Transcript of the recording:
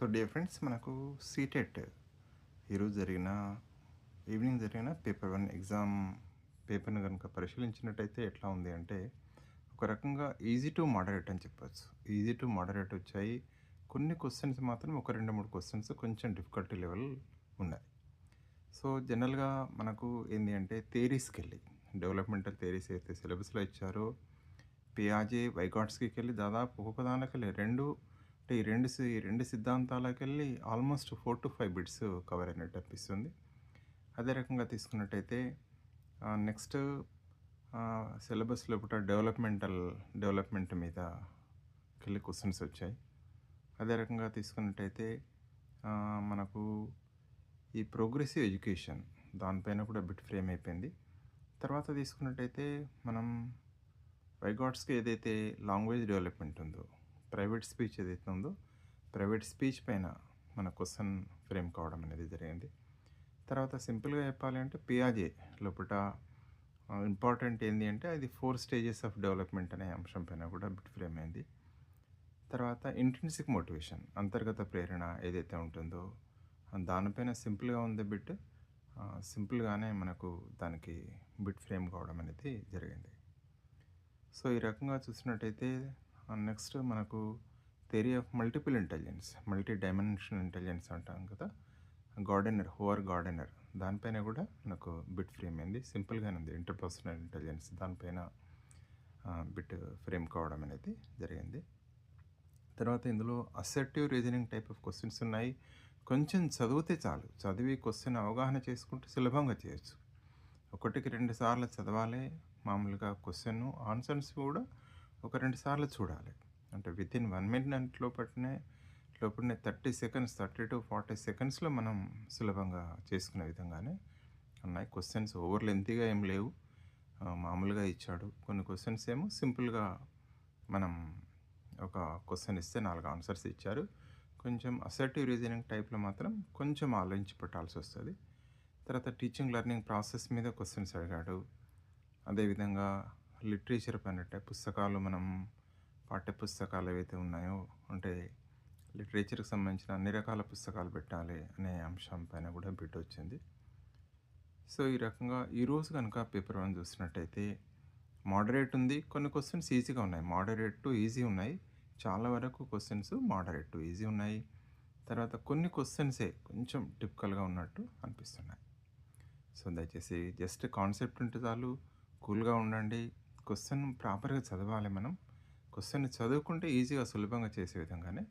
So day friends మనకు CTET ఈరోజు జరిగిన ఈవినింగ్ జరిగిన పేపర్ వన్ ఎగ్జామ్ పేపర్ని కనుక పరిశీలించినట్టయితే ఎట్లా ఉంది అంటే ఒక రకంగా ఈజీ టు మోడరేట్ అని చెప్పచ్చు. ఈజీ టు మోడరేట్ వచ్చాయి. కొన్ని క్వశ్చన్స్ మాత్రం ఒక రెండు మూడు క్వశ్చన్స్ కొంచెం డిఫికల్టీ లెవెల్ ఉన్నాయి. సో జనరల్గా మనకు ఏంటి అంటే థేరీస్కి వెళ్ళి డెవలప్మెంటల్ థేరీస్ అయితే సిలబస్లో ఇచ్చారో పియాజే వైగాట్స్కి వెళ్ళి దాదాపు ఒక్కొక్క దానికి వెళ్ళి రెండు అంటే ఈ రెండు ఈ రెండు సిద్ధాంతాలకు వెళ్ళి almost four to five bits cover అయినట్టు అనిపిస్తుంది. అదే రకంగా తీసుకున్నట్టయితే నెక్స్ట్ సిలబస్ లోపల డెవలప్మెంటల్ డెవలప్మెంట్ మీద వెళ్ళి క్వశ్చన్స్ వచ్చాయి. అదే రకంగా తీసుకున్నట్టయితే మనకు ఈ ప్రోగ్రెసివ్ ఎడ్యుకేషన్ దానిపైన కూడా బిట్ ఫ్రేమ్ అయిపోయింది. తర్వాత తీసుకున్నట్టయితే మనం వైగాట్స్కి ఏదైతే లాంగ్వేజ్ డెవలప్మెంట్ ఉందో ప్రైవేట్ స్పీచ్ ఏదైతే ఉందో ప్రైవేట్ స్పీచ్ పైన మన క్వశ్చన్ ఫ్రేమ్ కావడం అనేది జరిగింది. తర్వాత సింపుల్గా చెప్పాలి అంటే పియాజే లోపల ఇంపార్టెంట్ ఏంటి అంటే అది ఫోర్ స్టేజెస్ ఆఫ్ డెవలప్మెంట్ అనే అంశం పైన కూడా బిట్ ఫ్రేమ్ అయింది. తర్వాత ఇంట్రెన్సిక్ మోటివేషన్ అంతర్గత ప్రేరణ ఏదైతే ఉంటుందో దానిపైన సింపుల్గా ఉంది బిట్ సింపుల్గానే మనకు దానికి బిట్ ఫ్రేమ్ కావడం అనేది జరిగింది. సో ఈ రకంగా చూసినట్టయితే నెక్స్ట్ మనకు theory of multiple intelligence multi dimensional intelligence అంటాం కదా గార్డెనర్ హోవర్ గార్డెనర్. దానిపైన కూడా మనకు బిట్ ఫ్రేమ్ అయింది. సింపుల్గానే ఉంది. ఇంటర్పర్సనల్ ఇంటెలిజెన్స్ దానిపైన బిట్ ఫ్రేమ్ కావడం అనేది జరిగింది. తర్వాత ఇందులో acceptive reasoning type of questions ఉన్నాయి. కొంచెం చదివితే చాలు. చదివి క్వశ్చన్ అవగాహన చేసుకుంటే సులభంగా చేయొచ్చు. ఒకటికి రెండు సార్లు చదవాలి మామూలుగా క్వశ్చన్ ఆన్సర్స్ కూడా ఒక రెండు సార్లు చూడాలి. అంటే విత్ ఇన్ వన్ మినిట్ లోపలనే లోపలనే thirty seconds thirty to forty సెకండ్స్లో మనం సులభంగా చేసుకునే విధంగానే ఉన్నాయి. క్వశ్చన్స్ ఓవర్ లెంతీగా ఏం లేవు. మామూలుగా ఇచ్చాడు. కొన్ని క్వశ్చన్స్ ఏమో సింపుల్గా మనం ఒక క్వశ్చన్ ఇస్తే నాలుగు ఆన్సర్స్ ఇచ్చారు. కొంచెం అసర్టివ్ రీజనింగ్ టైప్లో మాత్రం కొంచెం ఆలోచించి పెట్టాల్సి వస్తుంది. తర్వాత టీచింగ్ లెర్నింగ్ ప్రాసెస్ మీద క్వశ్చన్స్ అడిగాడు. అదేవిధంగా లిటరేచర్ పైన అంటే పుస్తకాలు మనం పాఠ్య పుస్తకాలు ఏవైతే ఉన్నాయో అంటే లిటరేచర్కి సంబంధించిన అన్ని రకాల పుస్తకాలు పెట్టాలి అనే అంశం పైన కూడా బిడ్ వచ్చింది. సో ఈ రకంగా ఈరోజు కనుక పేపర్ వన్ చూసినట్టయితే మోడరేట్ ఉంది. కొన్ని క్వశ్చన్స్ ఈజీగా ఉన్నాయి. మోడరేట్ టు ఈజీ ఉన్నాయి. చాలా వరకు క్వశ్చన్స్ మోడరేట్ టు ఈజీ ఉన్నాయి. తర్వాత కొన్ని క్వశ్చన్సే కొంచెం టిపికల్గా ఉన్నట్టు అనిపిస్తున్నాయి. సో దయచేసి జస్ట్ కాన్సెప్ట్ ఉంటే చాలు కూల్గా ఉండండి. క్వశ్చన్ ప్రాపర్గా చదవాలి మనం. క్వశ్చన్ చదువుకుంటే ఈజీగా సులభంగా చేసే విధంగానే